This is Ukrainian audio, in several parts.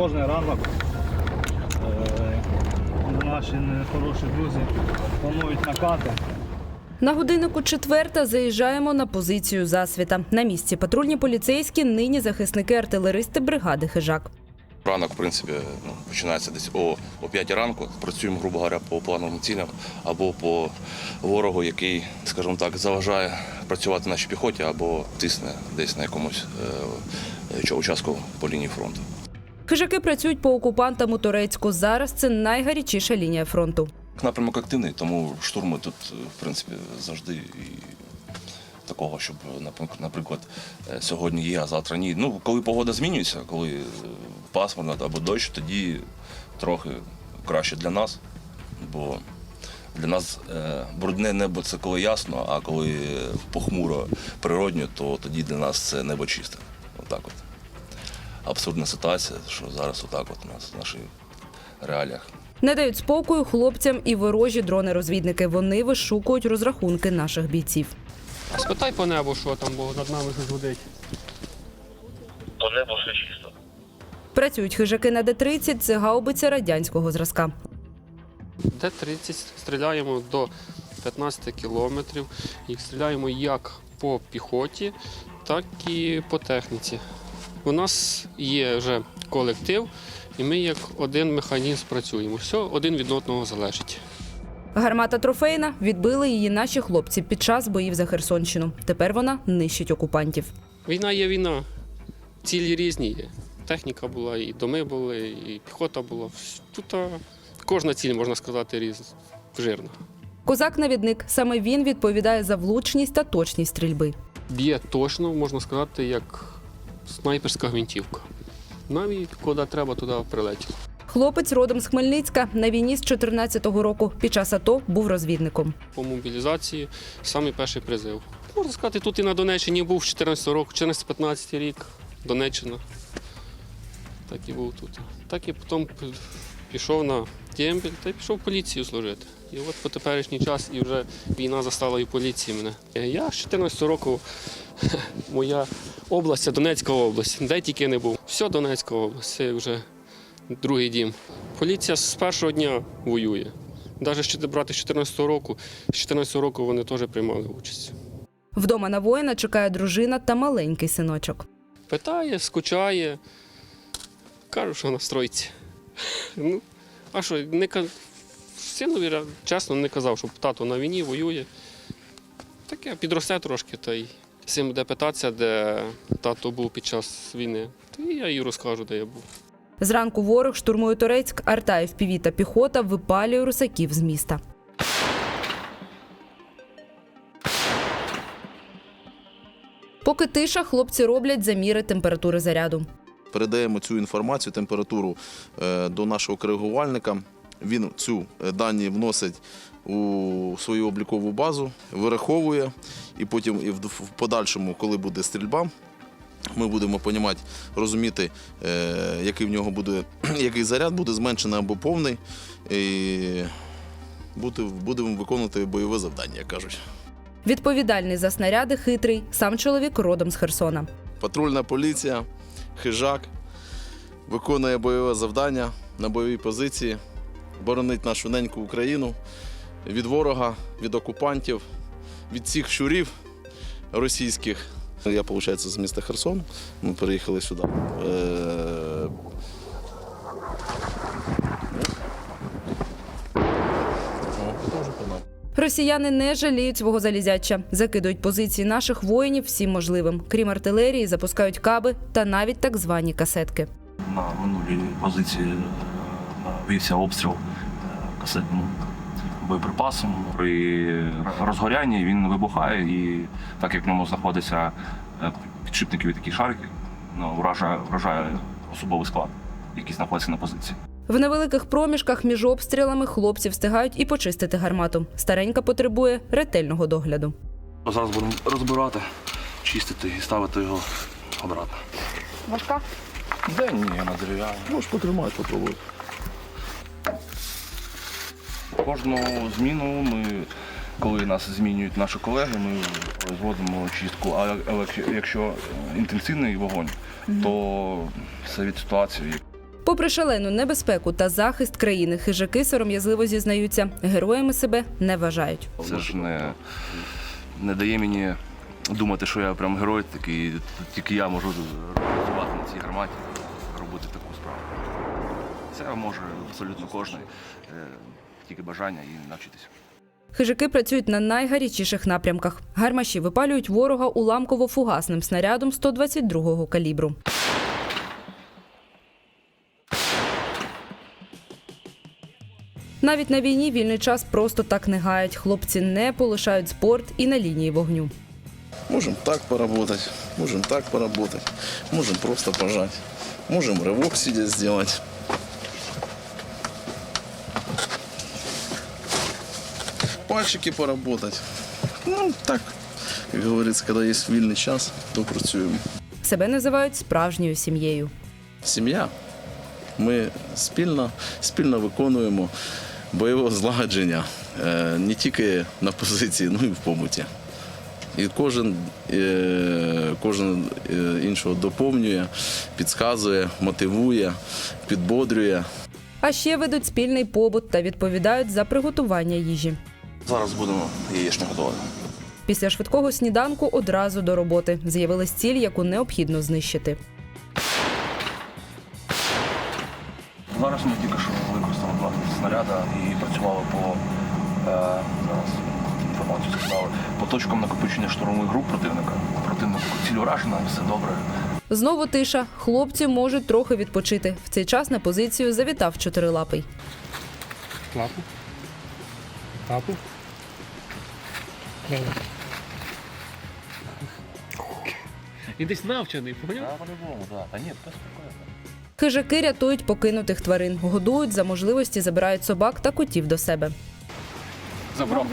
кожний ранок е, наші хороші друзі планують накати. На годиннику четверта заїжджаємо на позицію засвіта. На місці патрульні поліцейські, нині захисники артилеристи бригади Хижак. Ранок, в принципі, ну, починається десь о, о 5 ранку. Працюємо, грубо говоря, по плановим цілям або по ворогу, який, скажімо так, заважає працювати нашій піхоті або тисне десь на якомусь е, е, участку по лінії фронту. Хижаки працюють по окупантам у Турецьку. Зараз це найгарячіша лінія фронту. Напрямок активний, тому штурми тут, е, в принципі, завжди і такого, щоб, наприк- наприклад, е, сьогодні є, а завтра ні. Ну, коли погода змінюється, коли е, пасмурно або дощ, тоді трохи краще для нас, бо для нас брудне небо це коли ясно, а коли похмуро природньо, то тоді для нас це небо чисте. Отак от. Абсурдна ситуація, що зараз отак от у нас в наших реаліях. Не дають спокою хлопцям і ворожі дрони-розвідники. Вони вишукують розрахунки наших бійців. Спитай по небу, що там, бо над нами щось гудить. По небу все чисто. Працюють хижаки на Д-30, це гаубиця радянського зразка. Д-30 стріляємо до 15 кілометрів. І стріляємо як по піхоті, так і по техніці. У нас є вже колектив, і ми як один механізм працюємо. Все один від одного залежить. Гармата трофейна відбили її наші хлопці під час боїв за Херсонщину. Тепер вона нищить окупантів. Війна є війна. Цілі різні є. Техніка була, і доми були, і піхота була. Тут кожна ціль, можна сказати, різна, жирна. Козак-навідник саме він відповідає за влучність та точність стрільби. Б'є точно, можна сказати, як снайперська гвинтівка. Навіть куди треба, туди прилетіло. Хлопець родом з Хмельницька на війні з 14-го року. Під час АТО був розвідником. По мобілізації самий перший призив. Можна сказати, тут і на Донеччині був з 14 року, 14-15 рік, Донеччина. Так і був тут. Так і потім пішов на Тємпіль та й пішов в поліцію служити. І от по теперішній час і вже війна застала і поліції мене. Я з 14 року моя область, це Донецька область, де тільки не був. Все Донецька область, це вже другий дім. Поліція з першого дня воює. Навіть ще брати з 14 року, з 14 року вони теж приймали участь. Вдома на воїна чекає дружина та маленький синочок. Питає, скучає. Кажу, що настроїться. Ну, а що, не ка- синові ра- чесно не казав, що тато на війні воює. Таке підросте трошки, та й син буде питатися, де тато був під час війни. То я їй розкажу, де я був. Зранку ворог штурмує Турецьк, арта FPV та піхота випалює русаків з міста. Поки тиша, хлопці роблять заміри температури заряду. передаємо цю інформацію, температуру е, до нашого коригувальника. Він цю е, дані вносить у свою облікову базу, вираховує, і потім і в подальшому, коли буде стрільба, ми будемо розуміти, розуміти, е, який в нього буде, який заряд буде зменшений або повний. І буде- будемо виконувати бойове завдання, як кажуть. Відповідальний за снаряди хитрий, сам чоловік родом з Херсона. Патрульна поліція, хижак виконує бойове завдання на бойовій позиції, боронить нашу неньку Україну від ворога, від окупантів, від цих щурів російських. Я, виходить, з міста Херсон. Ми переїхали сюди. Е. Росіяни не жаліють свого залізяча, закидують позиції наших воїнів всім можливим. Крім артилерії, запускають каби та навіть так звані касетки. на минулій позиції е, вівся обстріл касетним боєприпасом. При розгорянні він вибухає, і так як в ньому знаходиться е, підшипникові такі шарики, ну, вражає, вражає особовий склад, який знаходиться на позиції. В невеликих проміжках між обстрілами хлопці встигають і почистити гармату. Старенька потребує ретельного догляду. Зараз будемо розбирати, чистити і ставити його обратно. Важка? Де ні, на дерев'яні. Можеш потримати, попробувати. Кожну зміну ми, коли нас змінюють наші колеги, ми розводимо чистку. А якщо- е, інтенсивний вогонь, то все від ситуації. Попри шалену небезпеку та захист країни, хижаки сором'язливо зізнаються, героями себе не вважають. Це ж не, не дає мені думати, що я прям герой такий, тільки я можу працювати на цій гарматі, робити таку справу. Це може абсолютно кожен, тільки бажання і навчитися. Хижаки працюють на найгарячіших напрямках. Гармаші випалюють ворога уламково-фугасним снарядом 122-го калібру. Навіть на війні вільний час просто так не гаять. Хлопці не полишають спорт і на лінії вогню. Можем так поработать, можем так поработать, можем просто пожать, можем рывок сидя сделать. Пальчики поработать. Ну, так, как говорится, когда есть вільний час, то працюємо. Себе називають справжньою сім'єю. Сім'я. Ми спільно, спільно виконуємо бойове злагодження е, не тільки на позиції, ну і в побуті. І кожен, е, кожен е, іншого доповнює, підказує, мотивує, підбодрює. А ще ведуть спільний побут та відповідають за приготування їжі. Зараз будемо яєчню готувати. Після швидкого сніданку одразу до роботи з'явилась ціль, яку необхідно знищити. Зараз ми тільки що використали два снаряда і працювали по е, зараз інформацію сказали, по точкам накопичення штурмових груп противника. Противник ціль уражена, все добре. Знову тиша. Хлопці можуть трохи відпочити. В цей час на позицію завітав чотирилапий. Лапу. Лапу. І десь навчений, поняв? по-любому, так. Та ні, то спокійно. Хижаки рятують покинутих тварин, годують за можливості, забирають собак та котів до себе. Забрав.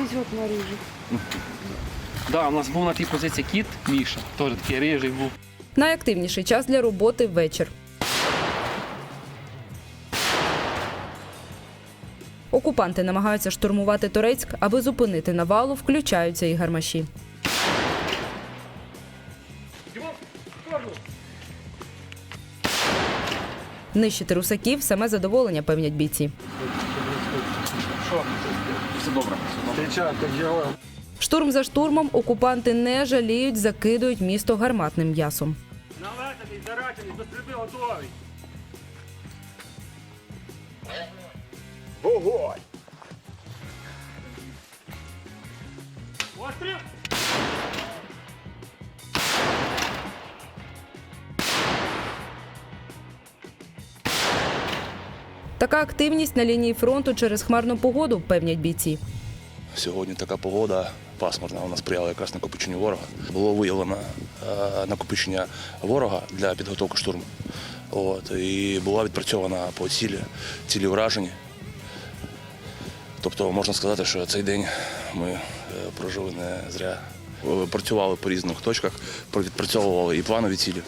Да, у нас був на тій позиції кіт Міша, теж такий рижий був. Найактивніший час для роботи вечір. Окупанти намагаються штурмувати Торецьк, аби зупинити навалу, включаються і гармаші. Нищити русаків саме задоволення, певнять бійці. Штурм за штурмом окупанти не жаліють, закидують місто гарматним м'ясом. Налетаний, заражений, до стрільби готовий. Вогонь! Постріл! Така активність на лінії фронту через хмарну погоду, певнять бійці. Сьогодні така погода пасмурна, вона сприяла якраз накопиченню ворога. Було виявлено е, накопичення ворога для підготовки штурму. От, і була відпрацьована по цілі, цілі вражені. Тобто можна сказати, що цей день ми е, прожили не зря. Е, Працювали по різних точках, відпрацьовували і планові цілі,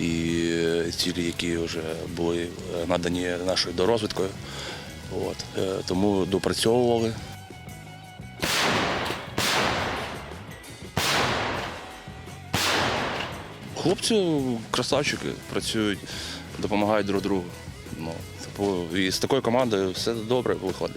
і е, цілі, які вже були надані нашою дорозвідкою. От, тому допрацьовували. Хлопці красавчики працюють, допомагають друг другу. Ну, типу, і з такою командою все добре виходить.